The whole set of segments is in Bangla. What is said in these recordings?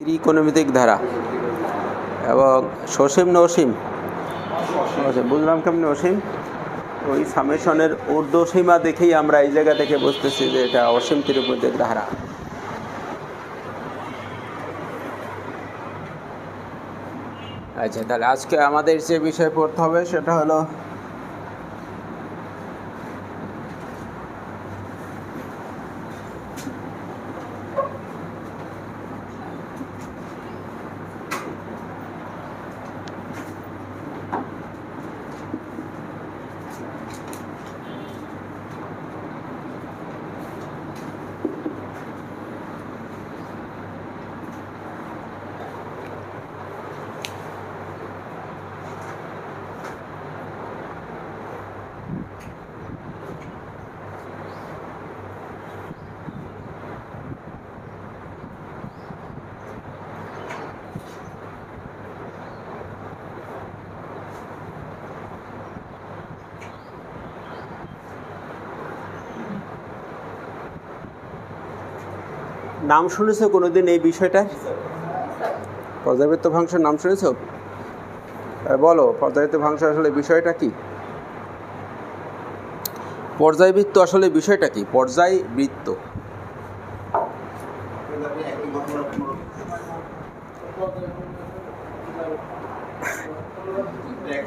ত্রিকোণমিতিক ধারা এবং সসীম না অসীম অসীম। বুঝলাম কেমনি অসীম ওই সামেশনের ঊর্ধ্ব সীমা দেখেই আমরা এই জায়গা থেকে বুঝতেছি যে এটা অসীম ত্রিকোণমিতিক ধারা আচ্ছা তাহলে আজকে আমাদের যে বিষয় পড়তে হবে সেটা হলো নাম শুনেছো কোনোদিন এই বিষয়টা পর্যাবৃত্ত ভাংশের নাম শুনেছ? বলো পর্যাবৃত্ত ভাংশ আসলে বিষয়টা কি? পর্যায়বৃত্ত আসলে বিষয়টা কি? পর্যায়বৃত্ত।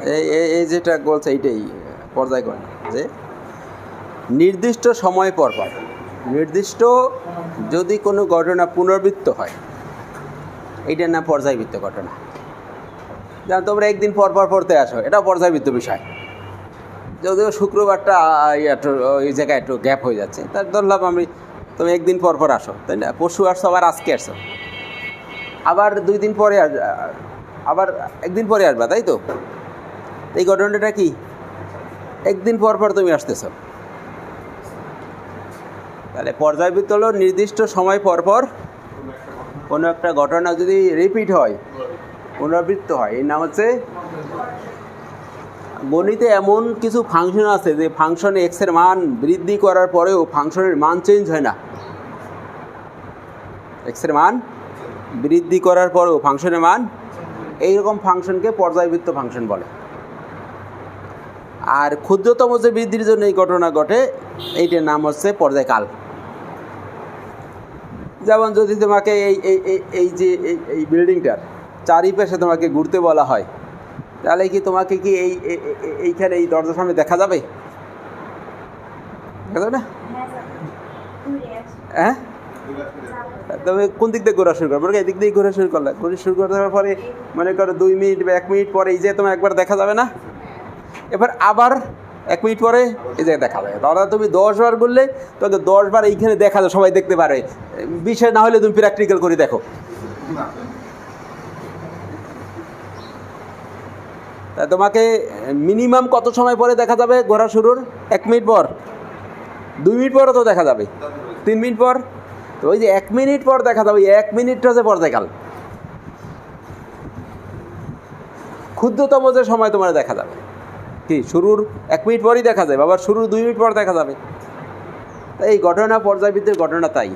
এই- এই যেটা বলছে এইটাই পর্যায়ক্রম যে নির্দিষ্ট সময় পর পর। নির্দিষ্ট যদি কোনো ঘটনা পুনরাবৃত্ত হয়, এইটার নাম পর্যায়বৃত্ত ঘটনা। যেমন তোমরা একদিন পর পর পড়তে আসো, এটা পর্যায়বৃত্ত বিষয়। যদিও শুক্রবারটা ওই জায়গায় একটু গ্যাপ হয়ে যাচ্ছে, তার ধরলাম আমি, তুমি একদিন পর পর আসো, তাই না? পরশু আসছো, আবার আজকে আসছো। আবার দুই দিন পরে আস- আবার একদিন পরে আসবা, তাই তো? এই ঘটনাটা কি? একদিন পর পর তুমি আসতেছো। তাহলে পর্যায়বৃত্ত হলো নির্দিষ্ট সময় পর পর কোনো একটা ঘটনা যদি রিপিট হয়, পুনরাবৃত্ত হয়, এর নাম হচ্ছে গণিতে এমন কিছু ফাংশন আছে যে ফাংশনে এক্সের মান বৃদ্ধি করার পরেও ফাংশনের মান চেঞ্জ হয় না। এক্সের মান বৃদ্ধি করার পরেও ফাংশনের মান এইরকম ফাংশনকে পর্যায়বৃত্ত ফাংশন বলে। আর ক্ষুদ্রতম যে বৃদ্ধির জন্য এই ঘটনা ঘটে, এইটার নাম হচ্ছে পর্যায়কাল। যেমন যদি তোমাকে এই এই এই- যে এই- বিল্ডিংটার চারিপাশে তোমাকে ঘুরতে বলা হয় তাহলে কি তোমাকে কি এই এই- এই- এইখানে এই দরজার সামনে দেখা যাবে? দেখা যাবে না? হ্যাঁ তবে কোন দিক দিয়ে ঘোরা শুরু করব? এই দিক দিয়ে ঘোরা শুরু করলে? ঘুরে শুরু করে দেওয়ার পরে মনে করো দুই মিনিট বা এক মিনিট পরে এই যে তোমার একবার দেখা যাবে না? এবার আবার এক মিনিট পরে এই জায়গায় দেখা যাবে তাহলে তুমি দশ বার বললে, তোকে দশ বার এইখানে দেখা যায়, সবাই দেখতে পারে। বিষয় না হলে তুমি প্র্যাকটিক্যাল করে দেখো। তা তোমাকে মিনিমাম কত সময় পরে দেখা যাবে ঘোরা শুরুর? এক মিনিট পর। দুই মিনিট পরও তো দেখা যাবে। তিন মিনিট পর। তো ওই যে এক মিনিট পর দেখা যাবে এক মিনিটটা যে পর্যায়কাল। ক্ষুদ্রতম যে সময় তোমার দেখা যাবে। কি? শুরুর এক মিনিট পরই দেখা যাবে, আবার শুরুর দুই মিনিট পর দেখা যাবে। তাই এই ঘটনা, পর্যায়বৃত্তের ঘটনা তাই।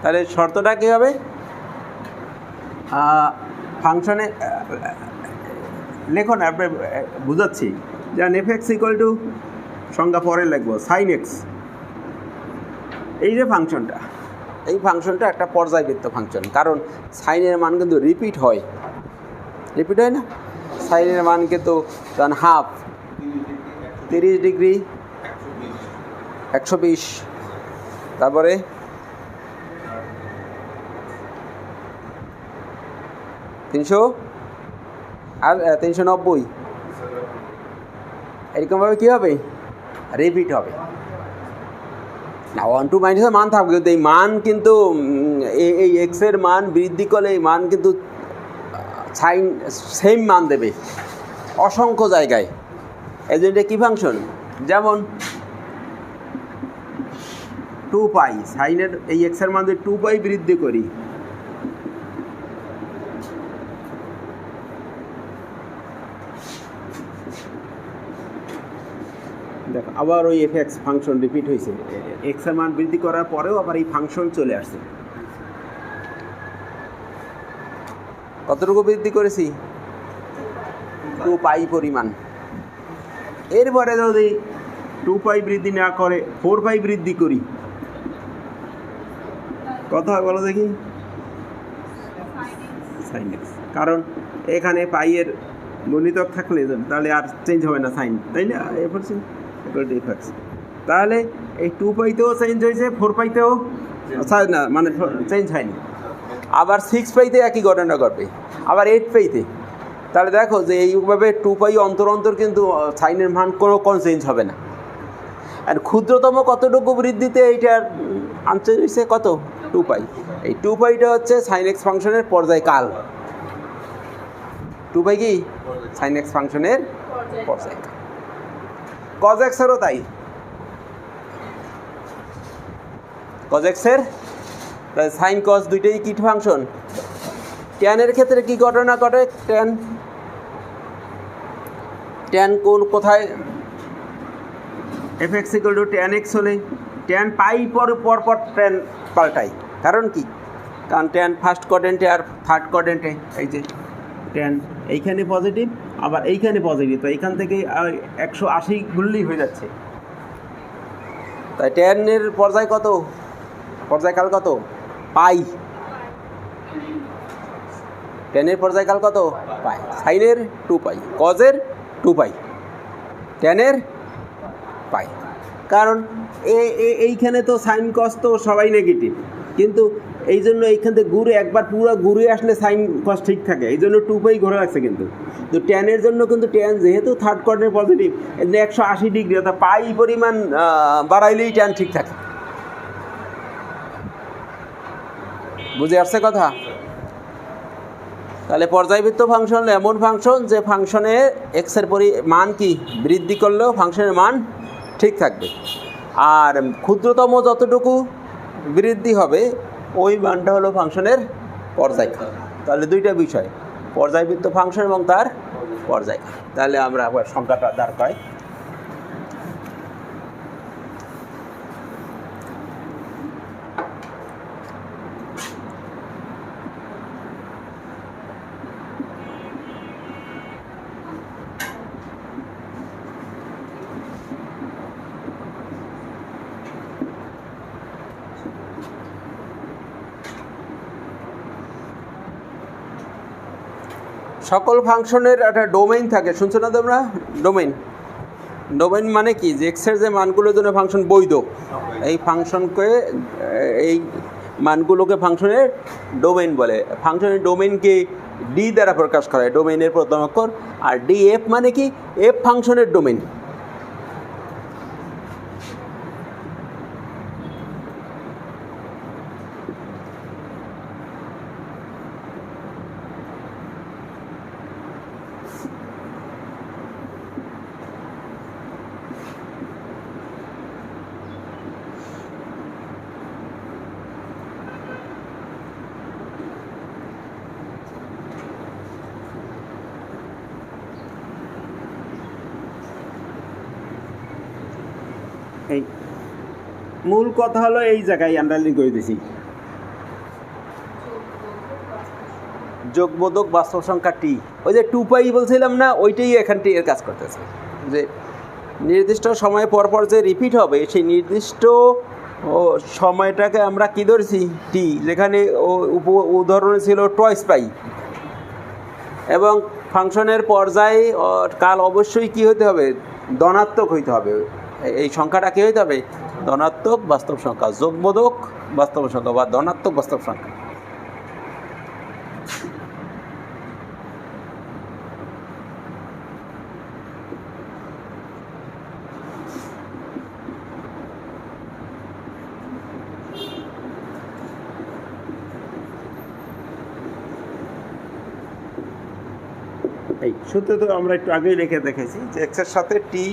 তাহলে শর্তটা কী হবে? ফাংশনে লেখো না আপনি বুঝাচ্ছি। যেমন এফ এক্স ইকুয়াল টু সংজ্ঞা পরে লিখব সাইন এক্স এই যে ফাংশনটা, এই ফাংশনটা একটা পর্যায়বৃত্ত ফাংশন। কারণ সাইনের মান কিন্তু রিপিট হয়। রিপিট হয় না? সাইনের মান কিন্তু তখন হাফ তিরিশ ডিগ্রি, একশো বিশ। তারপরে? তিনশো? আর তিনশো নব্বই। এরকমভাবে কী হবে? রিপিট হবে। না ওয়ান টু মাইনাসের মান থাকবে কিন্তু এই মান কিন্তু এই- এই এক্সের মান বৃদ্ধি করলে এই মান কিন্তু সাইন সেম মান দেবে। অসংখ্য জায়গায়। এই কী ফাংশন যেমন টু পাই সাইনের এই এক্সের মান টু পাই বৃদ্ধি করি। দেখো, আবার ওই এফ এক্স ফাংশন রিপিট হয়েছে এক্সের মান বৃদ্ধি করার পরেও আবার এই ফাংশন চলে আসছে। কতটুকু বৃদ্ধি করেছি? টু পাই পরিমাণ। এরপরে যদি টু পাই বৃদ্ধি না করে ফোর পাই বৃদ্ধি করি হয় বলো দেখি। সাইন কারণ এখানে পাইয়ের গণিতক থাকলে তাহলে আর চেঞ্জ হবে না সাইন তাই না? এরপর তাহলে এই টু পাইতেও চেঞ্জ হয়েছে ফোর পাইতেও না মানে চেঞ্জ হয়নি। আবার সিক্স পাইতে একই ঘটনা ঘটবে। আবার এইট পাইতে তাহলে দেখো যে এইভাবে টু পাই অন্তর অন্তর কিন্তু সাইনের মান কোনো কোনো চেঞ্জ হবে না। আর ক্ষুদ্রতম কতটুকু বৃদ্ধিতে এইটার আনসার হয়েছে কত? টু পাই এই টু পাইটা হচ্ছে সাইন এক্স ফাংশনের পর্যায় কাল। টু পাই কি? সাইন এক্স ফাংশনের কজ এক্সেরও তাই। কজ এক্সের সাইন কজ দুইটাই কিট ফাংশন? ট্যানের ক্ষেত্রে কি ঘটনা ঘটে? ট্যান ট্যান কোন কোথায়? এফ এক্স ট্যান এক্স হলে ট্যান পাই পর পর পর ট্যান পাল্টাই। কারণ কি? কারণ ট্যান ফার্স্ট কোয়াড্রেন্টে আর থার্ড কোয়াড্রেন্টে এই যে ট্যান এইখানে পজিটিভ আবার এইখানে পজিটিভ তো এইখান থেকে একশো আশি গুললেই হয়ে যাচ্ছে। তাই ট্যানের পর্যায় কত? পর্যায়কাল কত? পাই। টেনের পর্যায়কাল কত? পাই। সাইনের টু পাই। কজের টু পাই। টেনের পাই। কারণ এইখানে তো সাইন কস তো সবাই নেগেটিভ কিন্তু এই জন্য এইখান থেকে ঘুরে একবার পুরো ঘুরে আসলে সাইন কস ঠিক থাকে। এই জন্য টু পাই ঘুরে রাখছে কিন্তু। তো টেনের জন্য কিন্তু টেন যেহেতু থার্ড কোয়ার্টার পজিটিভ একশো আশি ডিগ্রি অর্থাৎ পাই পরিমাণ বাড়াইলেই টেন ঠিক থাকে। বুঝে আসছে কথা? তাহলে পর্যায়বৃত্ত ফাংশন এমন ফাংশন যে ফাংশনে এক্সের পরি, মান কি? বৃদ্ধি করলেও ফাংশনের মান ঠিক থাকবে। আর ক্ষুদ্রতম যতটুকু বৃদ্ধি হবে, ওই মানটা হলো ফাংশনের পর্যায়কাল তাহলে দুইটা বিষয়, পর্যায়বৃত্ত ফাংশন এবং তার পর্যায়কাল তাহলে আমরা সংখ্যাটা দাঁড় করাই। সকল ফাংশনের একটা ডোমেইন থাকে। শুনছো না তোমরা? ডোমেইন। ডোমেইন মানে কি? যে এক্সের যে মানগুলোর জন্য ফাংশন বৈধ, এই ফাংশনকে, এই মানগুলোকে ফাংশনের ডোমেইন বলে। ফাংশনের ডোমেইনকে ডি দ্বারা প্রকাশ করা হয়, ডোমেইনের প্রথম অক্ষর। আর ডি এফ মানে কি? এফ ফাংশনের ডোমেইন। মূল কথা হলো এই জায়গায় আন্ডারলাইন করে দিছি। যোগবোধক বাস্তব সংখ্যা টি ওই যে টু পাই বলছিলাম না, ওইটাই এখান টি এর কাজ করতেছে। যে নির্দিষ্ট সময় পর পর যে রিপিট হবে, সেই নির্দিষ্ট সময়টাকে আমরা কী ধরেছি? টি যেখানে ও উপ, উদাহরণে ছিল টয়েস পাই। এবং ফাংশনের পর্যায়ে কাল অবশ্যই কি হতে হবে? ধনাত্মক হইতে হবে। এই সংখ্যাটা কী হইতে হবে? ধনাত্মক, বাস্তব সংখ্যা যোগবোধক, বাস্তব সংখ্যা বা ধনাত্মক, বাস্তব সংখ্যা। এই সূত্র তো আমরা একটু আগেই লিখে দেখেছি যে এক্সের সাথে টি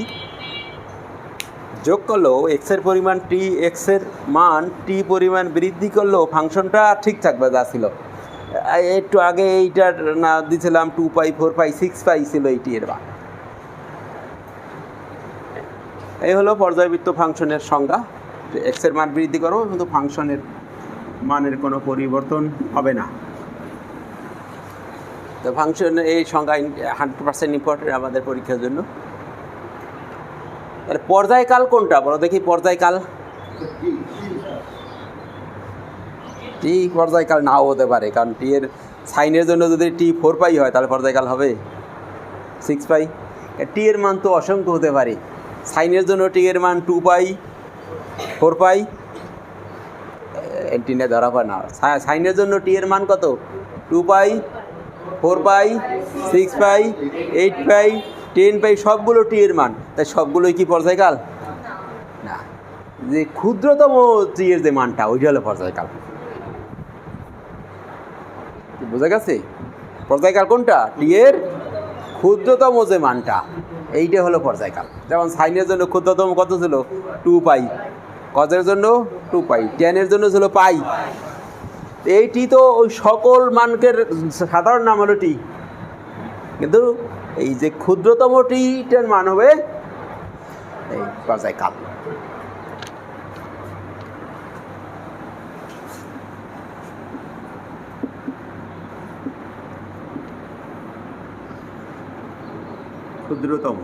যোগ করলেও এক্সের পরিমাণ টি এক্সের মান টি পরিমাণ বৃদ্ধি করলেও ফাংশনটা ঠিক থাকবে যা ছিল। একটু আগে এইটার না দিছিলাম two pi four pi six pi ছিল এইটি এর মান। এই হলো পর্যায়বৃত্ত ফাংশনের সংজ্ঞা। এক্সের মান বৃদ্ধি করো, কিন্তু ফাংশনের মানের কোনো পরিবর্তন হবে না। তো ফাংশন এই সংজ্ঞা হান্ড্রেড পার্সেন্ট ইম্পর্টেন্ট আমাদের পরীক্ষার জন্য। তাহলে পর্যায়কাল কোনটা? বলো দেখি পর্যায়কাল। টি পর্যায়কাল নাও হতে পারে, কারণ টি এর সাইনের জন্য যদি টি ফোর পাই হয়, তাহলে পর্যায়কাল হবে। Six pi. টি এর মান তো অসংখ্য হতে পারে। সাইনের জন্য টি এর মান টু পাই ফোর পাই। এন্টিনে ধরা পড়ে না। সাইনের জন্য টি এর মান কত? Two pi four pi six pi eight pi ten pi সবগুলো টি এর মান। তাই সবগুলোই কি পর্যায়কাল? না। যে ক্ষুদ্রতম টি এর যে মানটা, ওইটা হলো পর্যায়কাল। বোঝা গেছে? পর্যায়কাল কোনটা? টি এর ক্ষুদ্রতম যে মানটা, এইটা হলো পর্যায়কাল। যেমন সাইনের জন্য ক্ষুদ্রতম কত ছিল? Two pi. কজের জন্য টু পাই। টেনের জন্য ছিল পাই। এইটি তো ওই সকল মানকের সাধারণ নাম হলো টি। কিন্তু এই যে ক্ষুদ্রতম টিটার মান হবে এই পর্যায়কাল ক্ষুদ্রতম।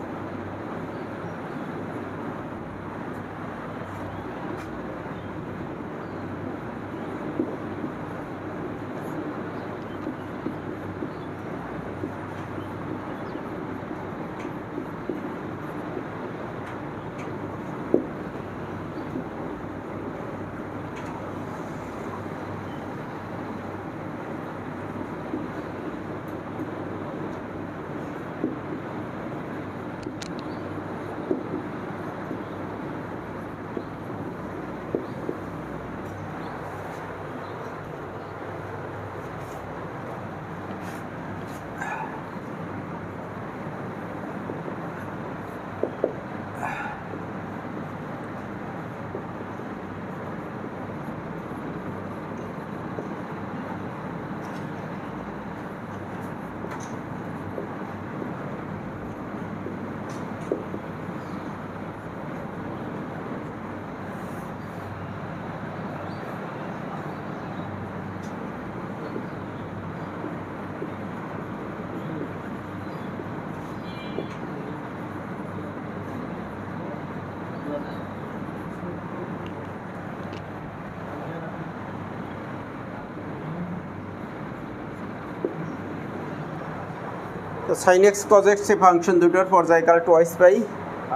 Sine X cos X function দুটোর পর্যায়কাল টোয়াইস পাই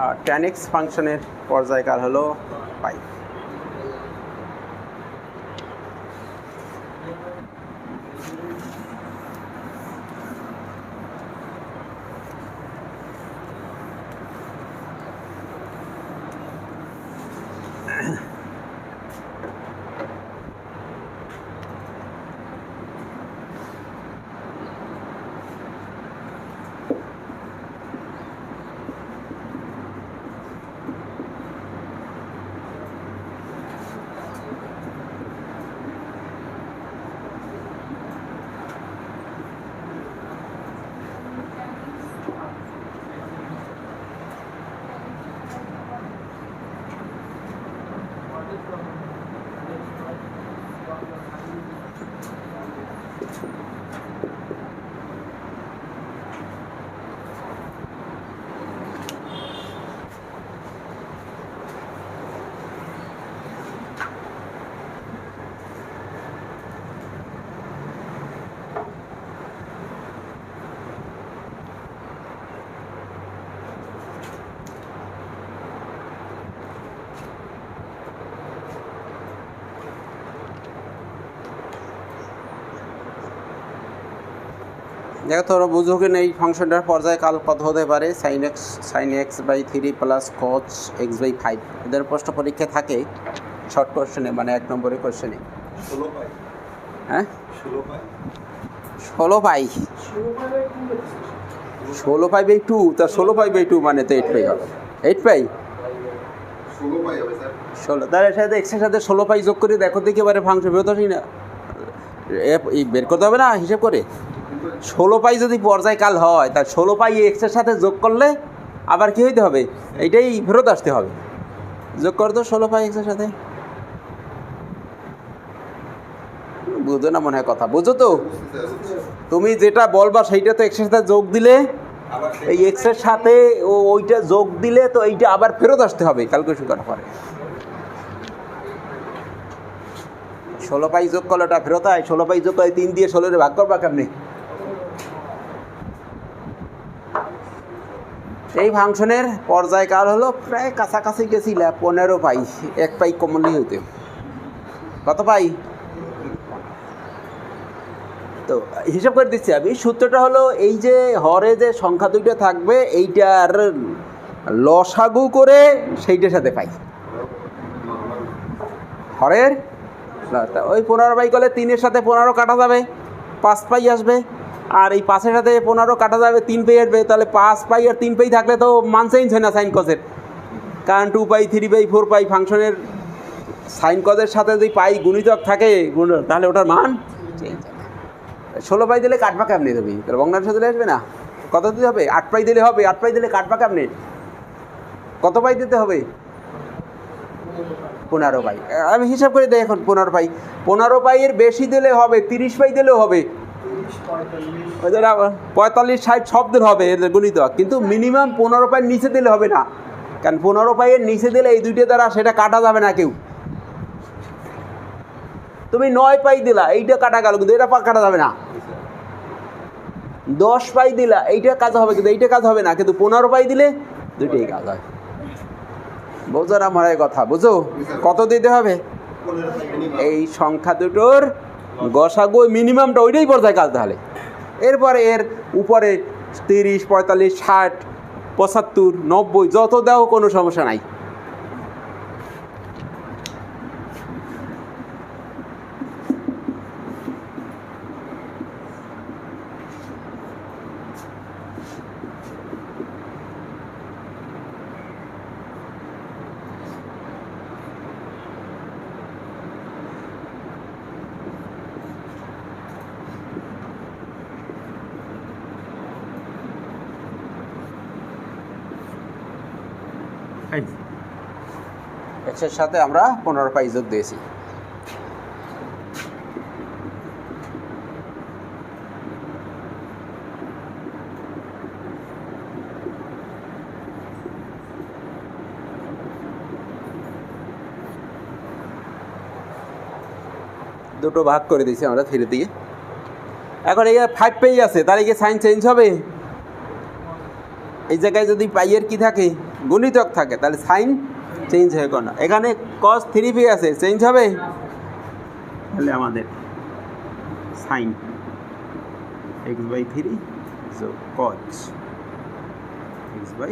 আর ট্যান এক্স ফাংশনের পর্যায়কাল হলো পাই দেখো তোমরা বুঝো কিনা এই ফাংশনটার পর্যায়কাল কত হতে পারে। Sine X sine X by three plus cos X by five এদের প্রশ্ন পরীক্ষা থাকে শর্ট কোশ্চেনে মানে এক নম্বরের কোশ্চেনে ষোলো পাই। হ্যাঁ? ষোলো পাই। ষোলো পাই। বাই টু তা ষোলো পাই বাই টু মানে তো এইট পাই হবে। Eight pi? ষোলো তার সাথে এক্সের সাথে ষোলো পাই যোগ করে দেখো দেখি এবারে ফাংশন বেরোতেই না। এ- এই বের করতে হবে না হিসেব করে? ষোলো পাই যদি পর্যায়কাল হয়, তা ষোলো পাই এক্সের সাথে যোগ করলে আবার কি হইতে হবে? এইটাই ফেরত আসতে হবে। যোগ করতো ষোলো পাই এক্সের সাথে। বুঝো না মনে হয় কথা। বুঝো তো? তুমি যেটা বলবা সেইটা তো এক্সের সাথে যোগ দিলে, এই এক্সের সাথে ও ওইটা যোগ দিলে তো এইটা আবার ফেরত আসতে হবে ক্যালকুলেশন করার পরে। ষোলো পাই যোগ করলে ওটা ফেরত হয় ষোলো পাই যোগ করে তিন দিয়ে ষোলোরে ভাগ করবা কেমনি? এই ফাংশনের পর্যায়কাল হলো প্রায় কাছাকাছি গেছিল পনেরো পাই, এক পাই কমনই হইতে। কত পাই? তো হিসাব করে দিচ্ছি আমি, সূত্রটা হলো এই যে হরে যে সংখ্যা দুইটা থাকবে, এইটার লসাগু করে সেইটার সাথে পাই। হরের? ওই পনেরো পাই করলে তিনের সাথে পনেরো কাটা যাবে, পাঁচ পাই আসবে। আর এই পাঁচের সাথে পনেরো কাটা যাবে, তিন পেয়ে আসবে, তাহলে পাঁচ পাই আর তিন পাই থাকলে তো মান চেঞ্জ হয় না সাইন কজের কারণ two pi three pi four pi ফাংশনের সাইন কজের সাথে যদি পাই গুণিতক থাকে তাহলে ওটার মান ষোলো পাই দিলে কাটবা কেমনি তুমি? তাহলে বংলার সাথে আসবে না? কত দিতে হবে? আট পাই দিলে হবে, আট পাই দিলে কাটবা কেমনি? কত পাই দিতে হবে? পনেরো পাই। আমি হিসাব করে দিই এখন, পনেরো পাই। পনেরো পাইয়ের বেশি দিলে হবে, তিরিশ পাই দিলেও হবে। পঁয়তাল্লিশ, ষাট শব্দের হবে এদের গণিত কিন্তু মিনিমাম পনেরো পাইয়ের নিচে দিলে হবে না। কারণ পনেরো পাইয়ের নিচে দিলে এই দুইটা দ্বারা সেটা কাটা যাবে না কেউ। তুমি নয় পাই দিলা, এইটা কাটা গেল, কিন্তু এটা কাটা যাবে না। দশ পাই দিলা, এইটা কাজ হবে, কিন্তু এইটা কাজ হবে না। কিন্তু পনেরো পাই দিলে দুইটাই কাজ হয়। বোঝো না আমার কথা, বুঝো? কত দিতে হবে? এই সংখ্যা দুটোর গসাগু মিনিমামটা ওইটাই পর্যায়ে কাজ তাহলে। এরপরে এর উপরে তিরিশ, পঁয়তাল্লিশ, ষাট, পঁচাত্তর, নব্বই, যত দেও কোনো সমস্যা নাই। এক্সের সাথে আমরা পনেরো পাই যোগ দিয়েছি। দুটো ভাগ করে দিয়েছি আমরা ফিরে দিয়ে। এখন এই ফাইভ পেই আছে, তাহলে কি সাইন চেঞ্জ হবে? এই জায়গায় যদি পাইয়ের কি থাকে? গুণিতক থাকে, তাহলে সাইন চেঞ্জ হয়ে কোনো এখানে কস থ্রি পি আছে চেঞ্জ হবে? তাহলে আমাদের sine X by three so cos X by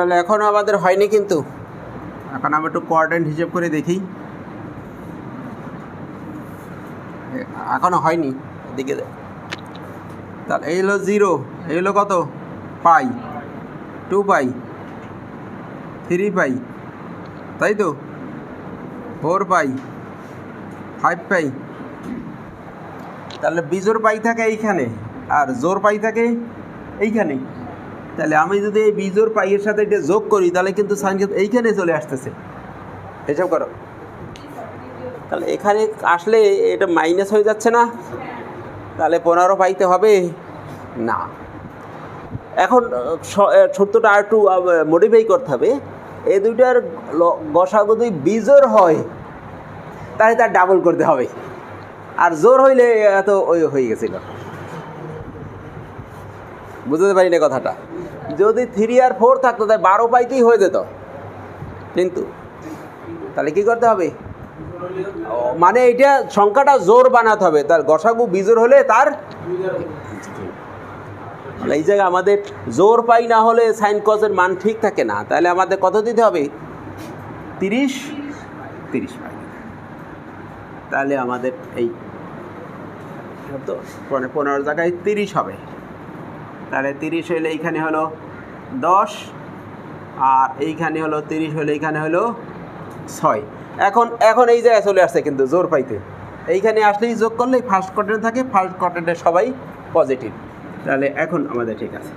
তাহলে এখনও আমাদের হয়নি কিন্তু। এখন আমরা একটু কোয়ার্ডেন্ট হিসেব করে দেখি। এ- এখনও হয়নি এদিকে। তাহলে এই হলো জিরো এই হলো কত? Pi. Two pi. Three pi. তাই তো? Four pi. Five pi. তাহলে বিজোর পাই থাকে এইখানে, আর জোর পাই থাকে এইখানে। তাহলে আমি যদি এই বিজোর পাইয়ের সাথে এটা যোগ করি, তাহলে কিন্তু সাইন এইখানে চলে আসতেছে। এসব করো। তাহলে এখানে আসলে এটা মাইনাস হয়ে যাচ্ছে না? তাহলে পনেরো পাইতে হবে? না। এখন ছোট্টটা আর একটু মডিফাই করতে হবে। এই দুইটার গসাগু যদি বিজোর হয়, তাহলে তার ডাবল করতে হবে। আর জোর হইলে এত ওই হয়ে গেছিল। বুঝতে পারি না কথাটা। যদি থ্রি আর ফোর থাকতো তাই বারো পাইতেই হয়ে যেত। কিন্তু, তাহলে কি করতে হবে? মানে এটা সংখ্যাটা জোর বানাতে হবে। তার গসাগু বিজোর হলে তার এই জায়গায় আমাদের জোর পাই না হলে সাইন কজের মান ঠিক থাকে না। তাহলে আমাদের কত দিতে হবে? তিরিশ? তিরিশ পাই। তাহলে আমাদের এই পনেরো জায়গায় তিরিশ হবে। তাহলে তিরিশ হলে এইখানে হলো দশ, আর এইখানে হলো তিরিশ হলে এইখানে হলো ছয়। এখন এখন এই জায়গায় চলে আসছে কিন্তু জোর পাইতে। এইখানে আসলেই যোগ করলেই ফার্স্ট কোয়ার্টারে থাকে ফার্স্ট কোয়ার্টারে সবাই পজিটিভ তাহলে এখন আমাদের ঠিক আছে।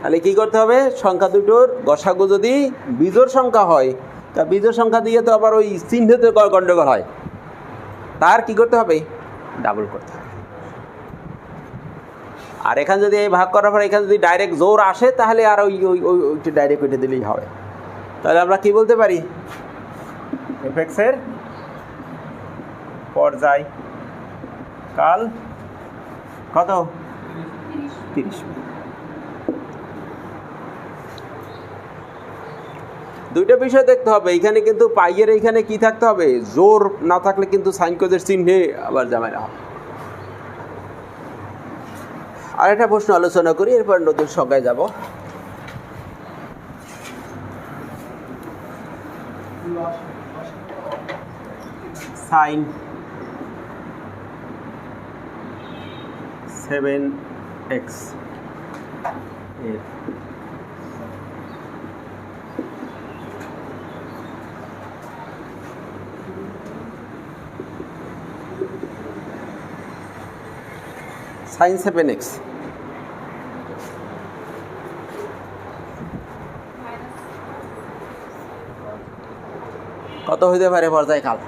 তাহলে কী করতে হবে? সংখ্যা দুটোর গসাগু যদি বিজোর সংখ্যা হয়, তা বিজোর সংখ্যা দিয়ে তো আবার ওই চিহ্নতে গণ্ডগোল হয়। তার কি করতে হবে? ডাবল করতে হবে। আর এখানে যদি এই ভাগ করার পরে এখানে যদি ডাইরেক্ট জোর আসে তাহলে আর ওই ওই ওই ওইটা ডাইরেক্ট ওইটা দিলেই হবে। তাহলে আমরা কি বলতে পারি? এফেক্সের পর্যায় কাল কত? তিরিশ। দুইটা বিষয় দেখতে হবে। এখানে কিন্তু পাইয়ের এইখানে কি থাকতে হবে? জোর না থাকলে কিন্তু সাইনকোজের চিহ্নে আবার ঝামেলা হবে। আর একটা প্রশ্ন আলোচনা করি এরপর নতুন সংখ্যায় যাব। সাইন সেভেন এক্সের। Sine seven X. কত হইতে পারে পর্যায়কাল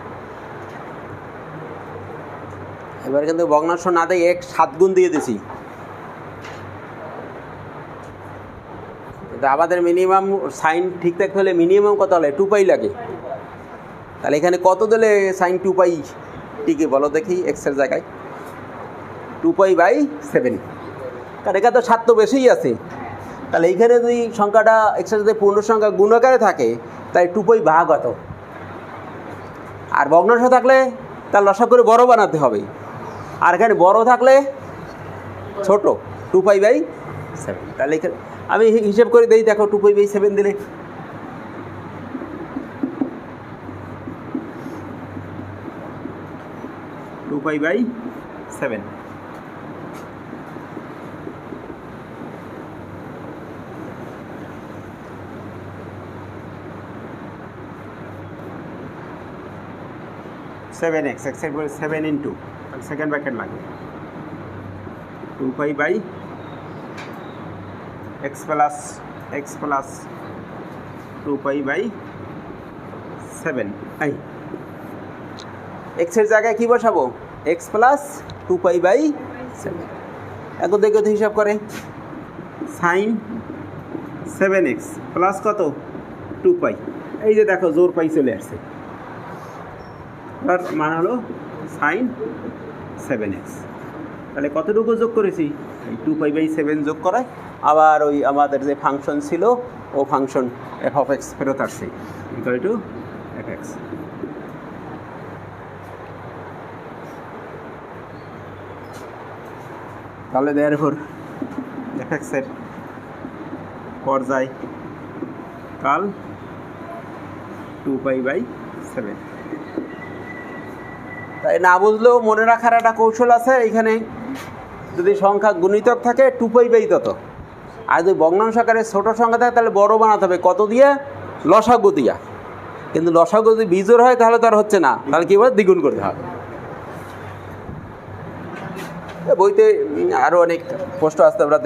এবার কিন্তু ভগ্নাংশ না দিয়ে এক সাত গুণ দিয়ে দিছি। আমাদের মিনিমাম সাইন ঠিক থাকতে হলে মিনিমাম কত হলে? টু পাই লাগে। তাহলে এখানে কত দিলে সাইন টু পাই? টিকে বলো দেখি এক্সের জায়গায়। Two pi by seven. কারণ এখানে তো সাত তো বেশিই আছে। তাহলে এইখানে যদি সংখ্যাটা এক্সের যদি পূর্ণ সংখ্যা গুণাকারে থাকে তাই টু পাই ভাগ হতো। আর ভগ্নাংশ থাকলে তার লসা করে বড় বানাতে হবে। আর এখানে বড় থাকলে ছোট টু পাই বাই সেভেন। তাহলে এখানে আমি হিসেব করে দিই, দেখো টু পাই বাই সেভেন দিলে। Two pi by seven. Seven X এক্সের পরে seven in into second bracket লাগবে। Two pi by X plus X plus two pi by seven I এক্সের জায়গায় কী বসাবো? X plus two pi by seven এখন দেখে হিসাব করে। সাইন সেভেন এক্স প্লাস কত? টু পাই এই যে দেখো, জোর পাই চলে আসছে। তার মান হলো সাইন সেভেন এক্স তাহলে কতটুকু যোগ করেছি? এই টু পাই বাই সেভেন যোগ করায় আবার ওই আমাদের যে ফাংশন ছিল, ও ফাংশন এফ অফ এক্স ফেরত আসছে। ইকুয়াল টু এফ এক্স তাহলে দেওয়ার পর এফ এক্সের পর্যায় কাল টু পাই বাই সেভেন তাই না বুঝলেও মনে রাখার একটা কৌশল আছে, এখানে যদি সংখ্যা গুণিতক থাকে টু পাই তত। আর যদি ভগ্নাংশ আকারে ছোটো সংখ্যা থাকে, তাহলে বড় বানাতে হবে। কত দিয়ে? লসাগু দিয়া। কিন্তু লসাগু যদি বিজোর হয়, তাহলে তো আর হচ্ছে না। তাহলে কী বলে দ্বিগুণ করতে হবে। বইতে আরও অনেক প্রশ্ন আসতে আমরা দেখি।